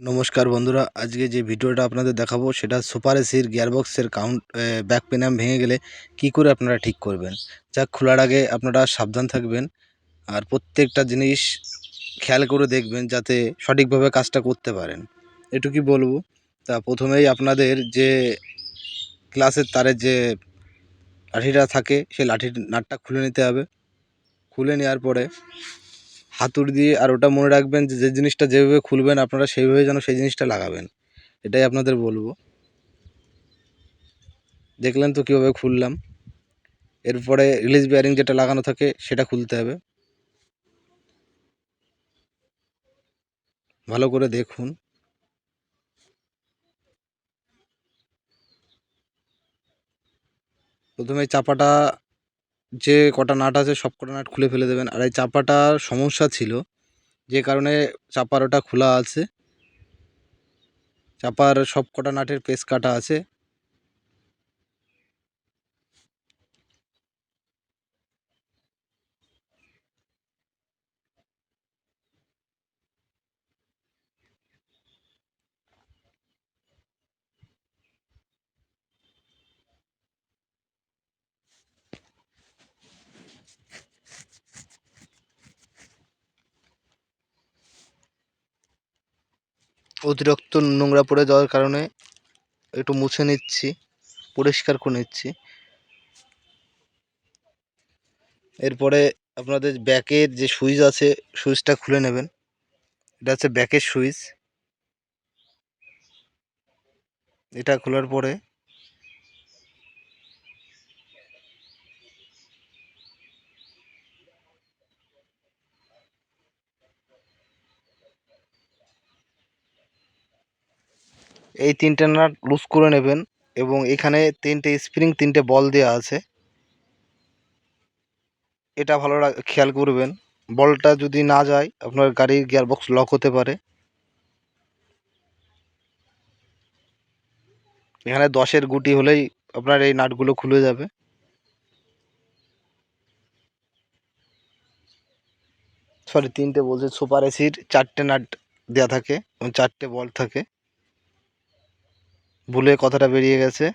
নমস্কার বন্ধুরা, আজকে যে ভিডিওটা আপনাদের দেখাবো সেটা সুপার এসির গিয়ারবক্সের কাউন্ট ব্যাক পেনাম ভেঙে গেলে কি করে আপনারা ঠিক করবেন? যা খোলার আগে আপনারা সাবধান থাকবেন আর প্রত্যেকটা জিনিস খেয়াল করে দেখবেন যাতে সঠিকভাবে কাজটা করতে পারেন। এটুকুই বলব। তা প্রথমেই আপনাদের যে ক্লাসের তারের যে লাঠিটা থাকে, সেই লাঠির নাটটা খুলে নিতে হবে। খুলে নেওয়ার পরে হাতুড়ি দিয়ে আর ওটা মনে রাখবেন যে যে জিনিসটা যেভাবে খুলবেন আপনারা সেইভাবে যেন সেই জিনিসটা লাগাবেন। এটাই আপনাদের বলব। দেখলেন তো কীভাবে খুললাম। এরপরে রিলিজ বিয়ারিং যেটা লাগানো থাকে, সেটা খুলতে হবে। ভালো করে দেখুন। প্রথমে চাপাটা যে কটা নাট আছে সব কটা নাট খুলে ফেলে দেবেন। আর এই চাপাটার সমস্যা ছিল, যে কারণে চাপার ওটা খোলা আছে। চাপার সব কটা নাটের পেস কাটা আছে। অতিরিক্ত নোংরা পড়ে যাওয়ার কারণে একটু মুছে নিচ্ছি, পরিষ্কার করে নিচ্ছি। এরপরে আপনাদের ব্যাকের যে সুইচ আছে, সুইচটা খুলে নেবেন। এটা হচ্ছে ব্যাকের সুইচ। এটা খোলার পরে এই তিনটে নাট লুজ করে নেবেন এবং এখানে তিনটে স্প্রিং তিনটে বল দেওয়া আছে। এটা ভালো খেয়াল করবেন। বলটা যদি না যায়, আপনার গাড়ির গিয়ারবক্স লক হতে পারে। এখানে দশের গুটি হলেই আপনার এই নাটগুলো খুলে যাবে। সরি তিনটে বলছে সুপার এসির চারটে নাট দেওয়া থাকে এবং চারটে বল থাকে। ভুলে কথাটা বেরিয়ে গেছে।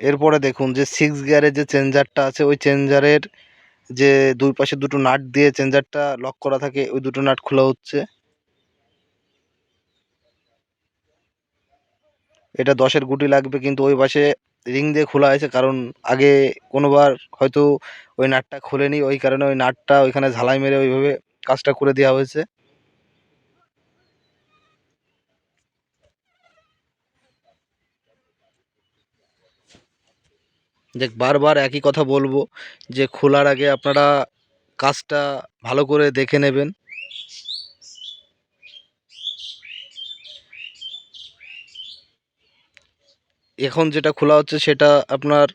এরপরে দেখুন যে সিক্স গিয়ারের যে চেঞ্জারটা আছে, ওই চেঞ্জারের যে দুই পাশে দুটো নাট দিয়ে চেঞ্জারটা লক করা থাকে, ওই দুটো নাট খোলা হচ্ছে। এটা দশের গুটি লাগবে, কিন্তু ওই পাশে রিং দিয়ে খোলা আছে, কারণ আগে কোনোবার হয়তো ওই নাটটা খোলেনি, ওই কারণে ওই নাটটা ওইখানে ঝালাই মেরে ওইভাবে কাজটা করে দেওয়া হয়েছে। দেখ, বারবার একই কথা বলব যে খোলার আগে আপনারা কাজটা ভালো করে দেখে নেবেন। এখন যেটা খোলা হচ্ছে সেটা আপনার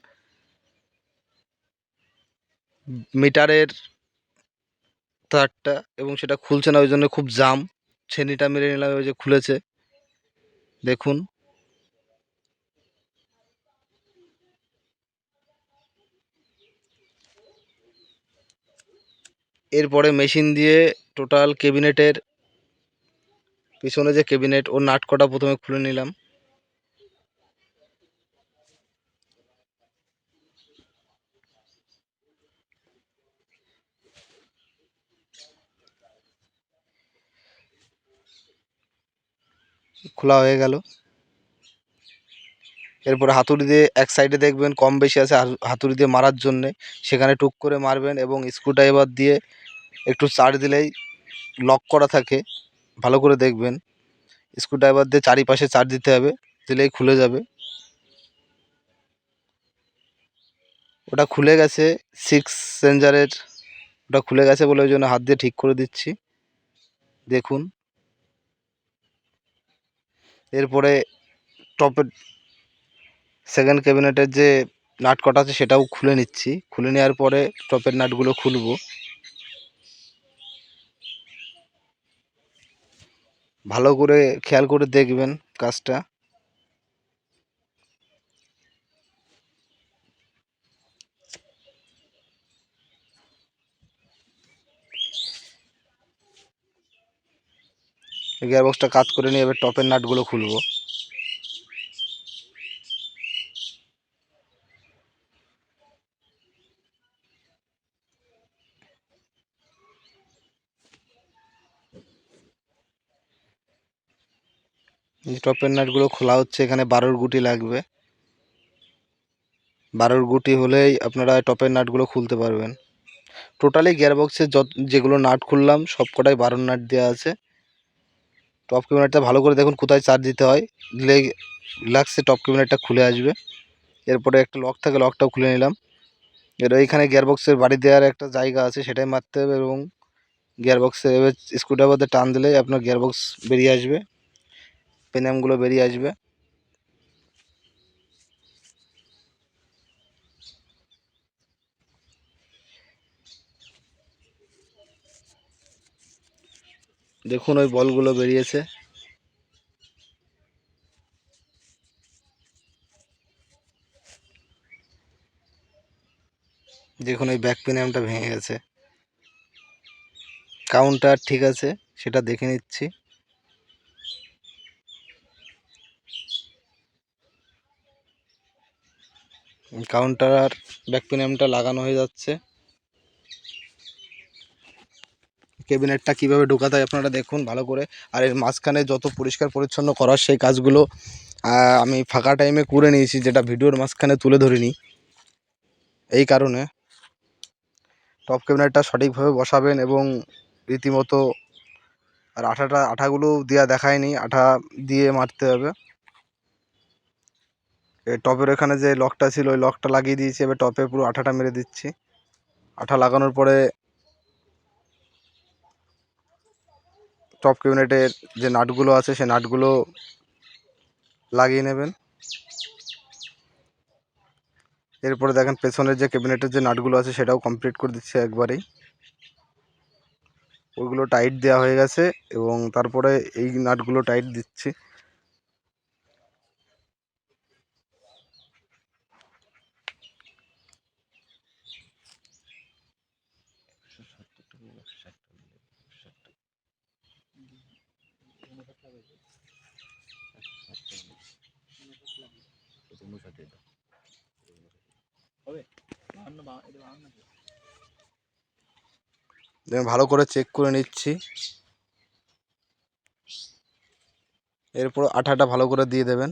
মিটারের তারটা এবং সেটা খুলছে না, ওই জন্য খুব জাম। ছেনিটা মেরে নিলাম ওই যে খুলেছে। দেখুন। এরপরে মেশিন দিয়ে টোটাল কেবিনেটের পিছনে যে কেবিনেট ওর নাট কটা প্রথমে খুলে নিলাম। খোলা হয়ে গেল। এরপরে হাতুড়ি দিয়ে এক সাইডে দেখবেন কম বেশি আছে হাতু- হাতুড়ি দিয়ে মারার জন্যে সেখানে টুক করে মারবেন এবং স্ক্রুড্রাইভার দিয়ে একটু চার্জ দিলেই লক করা থাকে। ভালো করে দেখবেন। স্ক্রুড্রাইভার দিয়ে চারিপাশে চার্জ দিতে হবে, দিলেই খুলে যাবে। ওটা খুলে গেছে সিক্স সেঞ্জারের ওটা খুলে গেছে বলে ওই জন্য হাত দিয়ে ঠিক করে দিচ্ছি। দেখুন। এরপরে টপের সেকেন্ড ক্যাবিনেটের যে নাট কটা আছে সেটাও খুলে নিচ্ছি। খুলে নেওয়ার পরে টপের নাটগুলো খুলবো। ভালো করে খেয়াল করে দেখবেন কাজটা। গিয়ারবক্সটা কাজ করে নিয়ে এবার টপের নাটগুলো খুলবো। টপের নাটগুলো খোলা হচ্ছে, এখানে বারোর গুটি লাগবে। বারোর গুটি হলেই আপনারা টপের নাটগুলো খুলতে পারবেন। টোটালি গিয়ারবক্সের যত যেগুলো নাট খুললাম সব কটাই বারোর নাট দেওয়া আছে। টপ ক্যাবিনেটটা ভালো করে দেখুন কোথায় চার্জ দিতে হয়। দিলে রিল্যাক্সে টপ ক্যাবিনেটটা খুলে আসবে। এরপরে একটা লক থাকে লকটাও খুলে নিলাম। এর এইখানে গিয়ারবক্সের বাড়ি দেওয়ার একটা জায়গা আছে, সেটাই মারতে হবে এবং গিয়ারবক্সে এবার স্ক্রুড্রাইভার টান দিলেই আপনার গিয়ারবক্স বেরিয়ে আসবে। পেনামগুলো বেরিয়ে আসবে। দেখুন ওই বলগুলো বেরিয়েছে। দেখুন ওই ব্যাক পিনামটা ভেঙে গেছে। কাউন্টার ঠিক আছে, সেটা দেখে নিচ্ছি। কাউন্টার আর ব্যাক পিনামটা লাগানো হয়ে যাচ্ছে। ক্যাবিনেটটা কীভাবে ঢোকাতে হয় আপনারা দেখুন ভালো করে। আর এর মাঝখানে যত পরিষ্কার পরিচ্ছন্ন করার সেই কাজগুলো আমি ফাঁকা টাইমে করে নিয়েছি, যেটা ভিডিওর মাঝখানে তুলে ধরিনি। এই কারণে টপ ক্যাবিনেটটা সঠিকভাবে বসাবেন এবং রীতিমতো আর আঠাটা আঠাগুলো দেওয়া দেখায়নি, আঠা দিয়ে মারতে হবে। টপের এখানে যে লকটা ছিল, ওই লকটা লাগিয়ে দিয়েছি, এবার টপে পুরো আঠাটা মেরে দিচ্ছি। আঠা লাগানোর পরে টপ ক্যাবিনেটের যে নাটগুলো আছে, সেই নাটগুলো লাগিয়ে নেবেন। এরপরে দেখেন পেছনের যে ক্যাবিনেটের যে নাটগুলো আছে, সেটাও কমপ্লিট করে দিচ্ছে একবারেই। ওইগুলো টাইট দেওয়া হয়ে গেছে এবং তারপরে এই নাটগুলো টাইট দিচ্ছি। ভালো করে চেক করে নিচ্ছি। এরপর আঠাটা ভালো করে দিয়ে দেবেন।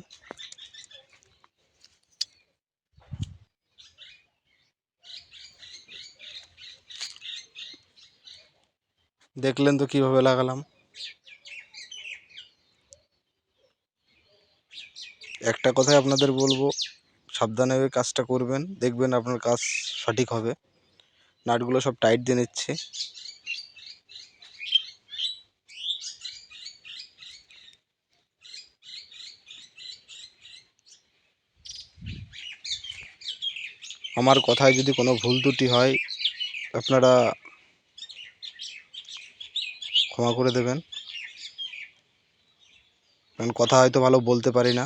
দেখলেন তো কীভাবে লাগালাম। একটা কথাই আপনাদের বলব, সাবধানে ওই কাজটা করবেন, দেখবেন আপনার কাজ সঠিক হবে। নাটগুলো সব টাইট দিয়ে নিচ্ছে। আমার কথায় যদি কোনো ভুল ত্রুটি হয়, আপনারা ক্ষমা করে দেবেন। কারণ কথা হয়তো ভালো বলতে পারি না।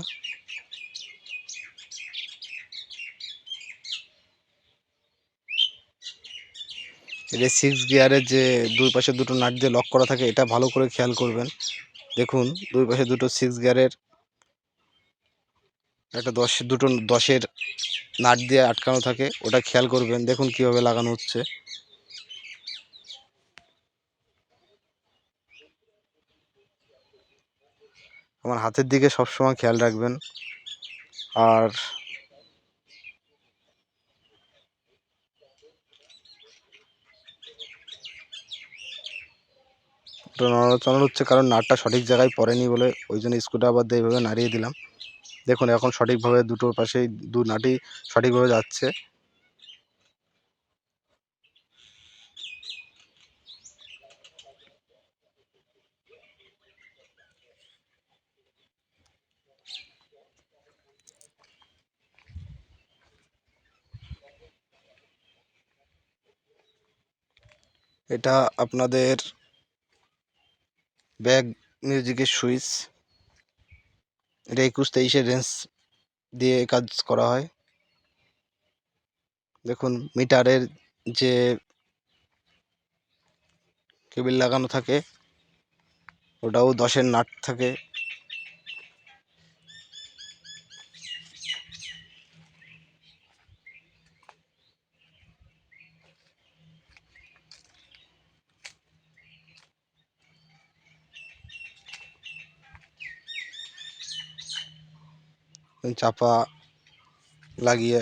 এটা সিক্স গিয়ারের যে দুই পাশে দুটো নাট দিয়ে লক করা থাকে, এটা ভালো করে খেয়াল করবেন। দেখুন, দুই পাশে দুটো সিক্স গিয়ারের একটা দশ, দুটো দশের নাট দিয়ে আটকানো থাকে, ওটা খেয়াল করবেন। দেখুন কীভাবে লাগানো হচ্ছে। আমার হাতের দিকে সবসময় খেয়াল রাখবেন। আর নড়াচড়া হচ্ছে কারণ নাটটা সঠিক জায়গায় পড়েনি বলে ওই জন্য স্ক্রুটা আবার এইভাবে নাড়িয়ে দিলাম। দেখুন, এখন সঠিকভাবে দুটোর পাশেই দু নাটি সঠিকভাবে যাচ্ছে। এটা আপনাদের ব্যাগ মিউজিকের সুইচ। এটা একুশ তেইশের রেঞ্জ দিয়ে কাজ করা হয়। দেখুন, মিটারের যে কেবিল লাগানো থাকে, ওটাও দশের নাট থাকে। চাপা লাগিয়ে